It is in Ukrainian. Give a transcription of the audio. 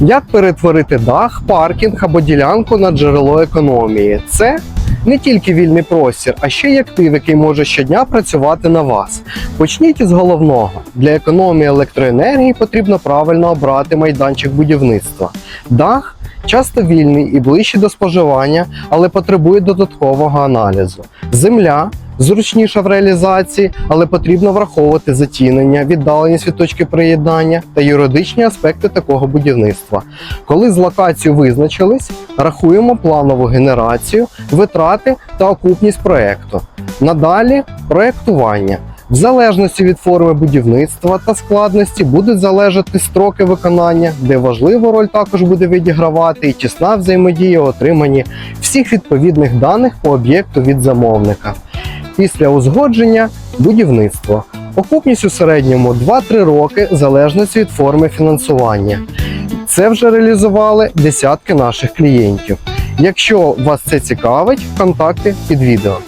Як перетворити дах, паркінг або ділянку на джерело економії? Це не тільки вільний простір, а ще й актив, який може щодня працювати на вас. Почніть із головного: для економії електроенергії потрібно правильно обрати майданчик будівництва. Дах часто вільний і ближчий до споживання, але потребує додаткового аналізу. Земля зручніша в реалізації, але потрібно враховувати затінення, віддаленість від точки приєднання та юридичні аспекти такого будівництва. Коли з локацією визначились, рахуємо планову генерацію, витрати та окупність проекту. Надалі проектування. В залежності від форми будівництва та складності будуть залежати строки виконання, де важливу роль також буде відігравати і тісна взаємодія у отриманні всіх відповідних даних по об'єкту від замовника. Після узгодження будівництво. Окупність у середньому 2-3 роки залежності від форми фінансування. Це вже реалізували десятки наших клієнтів. Якщо вас це цікавить, контакти під відео.